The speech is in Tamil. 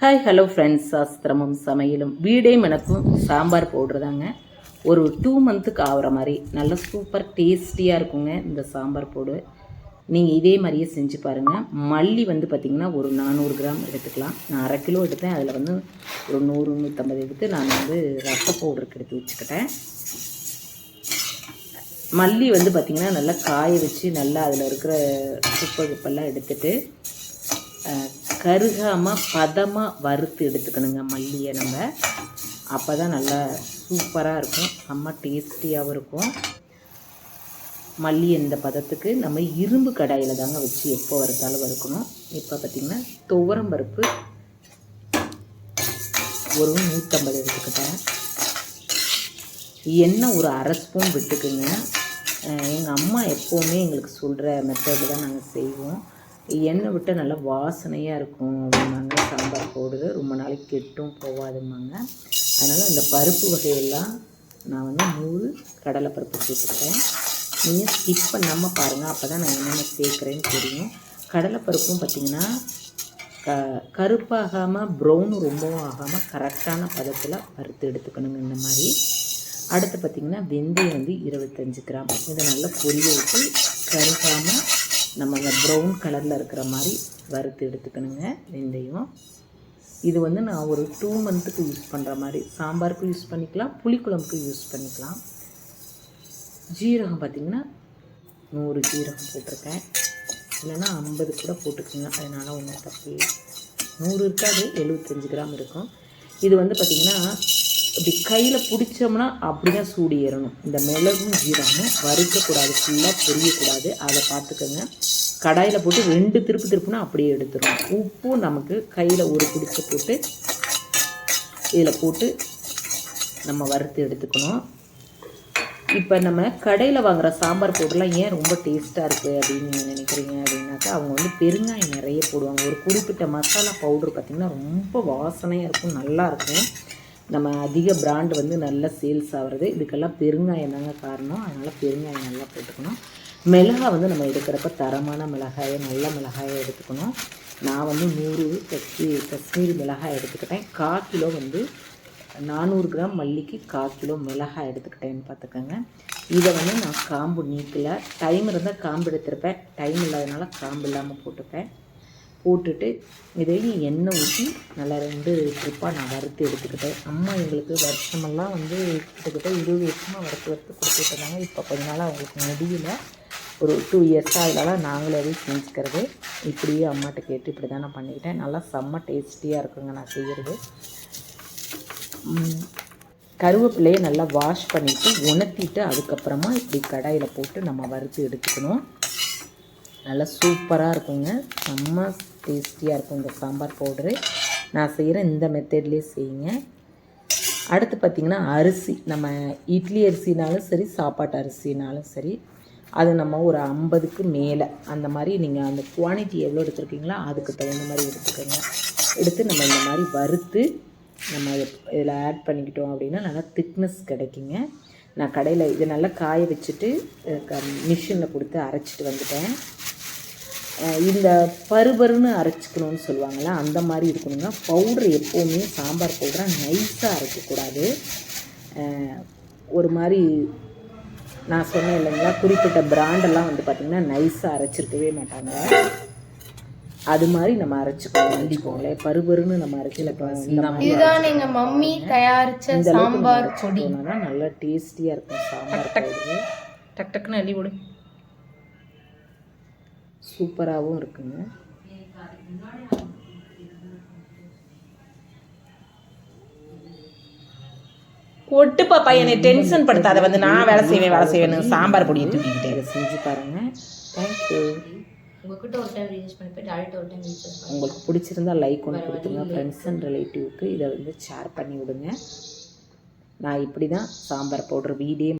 ஹாய் ஹலோ ஃப்ரெண்ட்ஸ் சாஸ்திரமும் சமையலும். வீடே மணக்கும் சாம்பார் போடுறதாங்க. ஒரு டூ மந்த்துக்கு ஆகுற மாதிரி நல்ல சூப்பர் டேஸ்டியாக இருக்குங்க இந்த சாம்பார் போடு. நீங்கள் இதே மாதிரியே செஞ்சு பாருங்கள் மல்லி வந்து பார்த்திங்கன்னா ஒரு நானூறு கிராம் எடுத்துக்கலாம். நான் அரை கிலோ எடுத்தேன். அதில் வந்து ஒரு நூறு நூற்றம்பது எடுத்து நான் வந்து ரத்த பவுடருக்கு எடுத்து வச்சுக்கிட்டேன். மல்லி வந்து பார்த்திங்கன்னா நல்லா காய வச்சு நல்லா அதில் இருக்கிற குப்பை குப்பெல்லாம் எடுத்துட்டு கருகாமல் கருகாம பதமாக வறுத்து எடுத்துக்கணுங்க மல்லியை நம்ம. அப்போ தான் நல்லா சூப்பராக இருக்கும். செம்ம டேஸ்டியாகவும் இருக்கும். மல்லி இந்த பதத்துக்கு நம்ம இரும்பு கடாயில் தாங்க வச்சு எப்போ வறுத்தாலும் வறுக்கணும். இப்போ பார்த்திங்கன்னா துவரம் பருப்பு ஒரு நூற்றம்பது எடுத்துக்கிட்டேன். எண்ணெய் ஒரு அரை ஸ்பூன் விட்டுக்குங்க. எங்கள் அம்மா எப்போவுமே எங்களுக்கு சொல்கிற மெத்தடில் தான் நாங்கள் செய்வோம். எண்ணெய் விட்டால் நல்லா வாசனையாக இருக்கும். அப்படிம்பாங்க. சாம்பார் போடுது ரொம்ப நாளைக்கு கெட்டும் போகாதும்பாங்க. அதனால் இந்த பருப்பு வகையெல்லாம் நான் வந்து நூறு கடலைப்பருப்பு சேர்த்துருக்கேன் நீங்கள் ஸ்கிப் பண்ணாமல் பாருங்கள் அப்போ தான் நான் என்னென்ன சேர்க்குறேன்னு தெரியும். கடலைப்பருப்பும் பார்த்திங்கன்னா க கருப்பாகாமல் ப்ரௌன் ரொம்பவும் ஆகாமல் கரெக்டான பதத்தில் பருத்து எடுத்துக்கணுங்க இந்த மாதிரி. அடுத்து பார்த்திங்கன்னா வெந்தயம் வந்து இருபத்தஞ்சி கிராம். இதை நல்லா பொரிய விட்டு கருகாமல் நம்ம அந்த ப்ரௌன் கலரில் இருக்கிற மாதிரி வறுத்து எடுத்துக்கணுங்க வெந்தயம். இது வந்து நான் ஒரு டூ மந்த்துக்கு யூஸ் பண்ணுற மாதிரி சாம்பாருக்கு யூஸ் பண்ணிக்கலாம் புளிக்குழம்புக்கு யூஸ் பண்ணிக்கலாம். ஜீரகம் பார்த்திங்கன்னா நூறு ஜீரகம் போட்டிருக்கேன். இல்லைன்னா ஐம்பது கூட போட்டுக்கோங்க அதனால் ஒன்றும் தப்பு இல்லை. நூறு இருக்காது எழுபத்தஞ்சு கிராம் இருக்கும். இது வந்து பார்த்திங்கன்னா இப்படி கையில் பிடிச்சோம்னா அப்படியே சூடு ஏறணும் இந்த மிளகும் ஜீரகமும் வறுக்கக்கூடாது ஃபுல்லாக பொரியக்கூடாது. அதை பார்த்துக்கோங்க. கடாயில் போட்டு ரெண்டு திருப்பு திருப்புனா அப்படியே எடுத்துடணும். உப்பும் நமக்கு கையில் ஒரு பிடிச்ச போட்டு இதில் போட்டு நம்ம வறுத்து எடுத்துக்கணும். இப்போ நம்ம கடையில் வாங்குகிற சாம்பார் பவுடர்லாம் ஏன் ரொம்ப டேஸ்ட்டாக இருக்குது அப்படின்னு நீங்கள் நினைக்கிறீங்க அப்படின்னாக்கா அவங்க வந்து பெருங்காயம் நிறைய போடுவாங்க. ஒரு குறிப்பிட்ட மசாலா பவுடர் பார்த்திங்கன்னா ரொம்ப வாசனையாக இருக்கும் நல்லாயிருக்கும் நம்ம அதிக பிராண்ட் வந்து நல்லா சேல்ஸ் ஆகிறது. இதுக்கெல்லாம் பெருங்காயம் தாங்க காரணம்? அதனால் பெருங்காயம் நல்லா போட்டுக்கணும். மிளகாய் வந்து நம்ம எடுக்கிறப்ப தரமான மிளகாயை நல்ல மிளகாயை எடுத்துக்கணும். நான் வந்து நூறு கஸ்தூரி கஷ்மீரி மிளகாய் எடுத்துக்கிட்டேன். கால் கிலோ வந்து நானூறு கிராம் மல்லிக்கு கால் கிலோ மிளகாய் எடுத்துக்கிட்டேன்னு பார்த்துக்கோங்க. இதை வந்து நான் காம்பு நீக்கலை. டைம் இருந்தால் காம்பு எடுத்திருப்பேன். டைம் இல்லாதனால காம்பு இல்லாமல் போட்டுப்பேன். போட்டுட்டு இதையும் எண்ணெய் ஊற்றி நல்லா ரெண்டு ட்ரிப்பாக நான் வறுத்து எடுத்துக்கிட்டேன். அம்மா எங்களுக்கு வருஷமெல்லாம் வந்து கிட்டத்தட்ட இருபது வருஷமாக வறுத்து வறுத்து கொடுத்துட்டு இருந்தாங்க. இப்போ கொஞ்ச நாள் அவங்களுக்கு முடியல. ஒரு டூ இயர்ஸாக அதனால நாங்களே அதை செஞ்சுக்கிறது. இப்படியே அம்மாட்ட கேட்டு இப்படி தான் நான் பண்ணிக்கிட்டேன். நல்லா செம்ம டேஸ்டியாக இருக்குங்க நான் செய்கிறது கருவேப்பிலையை நல்லா வாஷ் பண்ணிவிட்டு உணர்த்திட்டு அதுக்கப்புறமா இப்படி கடாயில் போட்டு நம்ம வறுத்து எடுத்துக்கணும். நல்லா சூப்பராக இருக்குங்க. செம்ம டேஸ்டியாக இருக்கும் இந்த சாம்பார் பவுடரு. நான் செய்கிற இந்த மெத்தட்லேயே செய்யுங்க. அடுத்து பார்த்திங்கன்னா அரிசி. நம்ம இட்லி அரிசினாலும் சரி சாப்பாட்டு அரிசினாலும் சரி அது நம்ம ஒரு ஐம்பதுக்கு மேலே. அந்த மாதிரி நீங்கள் அந்த குவான்டிட்டி எவ்வளோ எடுத்துருக்கீங்களோ அதுக்கு தகுந்த மாதிரி எடுத்துக்கோங்க. எடுத்து நம்ம இந்த மாதிரி வறுத்து நம்ம இதில் ஆட் பண்ணிக்கிட்டோம் அப்படின்னா நல்லா திக்னஸ் கிடைக்குங்க. நான் கடையில் இதை நல்லா காய வச்சுட்டு மிஷினில் கொடுத்து அரைச்சிட்டு வந்துட்டேன். இந்த பருபருன்னு அரைச்சிக்கணும்னு சொல்லுவாங்கள்ல அந்த மாதிரி இருக்கணுங்க பவுட்ரு எப்போவுமே சாம்பார் பவுடரை நைஸாக அரைக்கக்கூடாது. ஒரு மாதிரி நான் சொன்னேன் இல்லைங்களா குறிப்பிட்ட பிராண்டெல்லாம் வந்து பார்த்திங்கன்னா நைஸாக அரைச்சிருக்கவே மாட்டாங்க. அது மாதிரி நம்ம அரைச்சிக்கணும் வச்சுக்கோங்களேன் பருபருன்னு நம்ம மாதிரி இதுதான் எங்க மம்மி தயாரிச்ச சாம்பார் பொடி. நல்லா டேஸ்டியாக இருக்கும் சாம்பார் டக் டக்குன்னு அள்ளி விடு சூப்பராகவும் இருக்குங்க. ஒட்டு பாப்பா என்னை டென்ஷன் படுத்தாத வந்து நான் வேலை செய்வேன் வேலை செய்வேன் சாம்பார் பொடியை தூக்கிக்கிட்டே. இதை செஞ்சு பாருங்கள் தேங்க்யூ உங்களுக்கு பிடிச்சிருந்தா லைக் ஒன்று கொடுத்துங்க ஃப்ரெண்ட்ஸ் அண்ட் ரிலேட்டிவ்க்கு இதை வந்து ஷேர் பண்ணி விடுங்க நான் இப்படி தான் சாம்பார் பவுடர் வீடே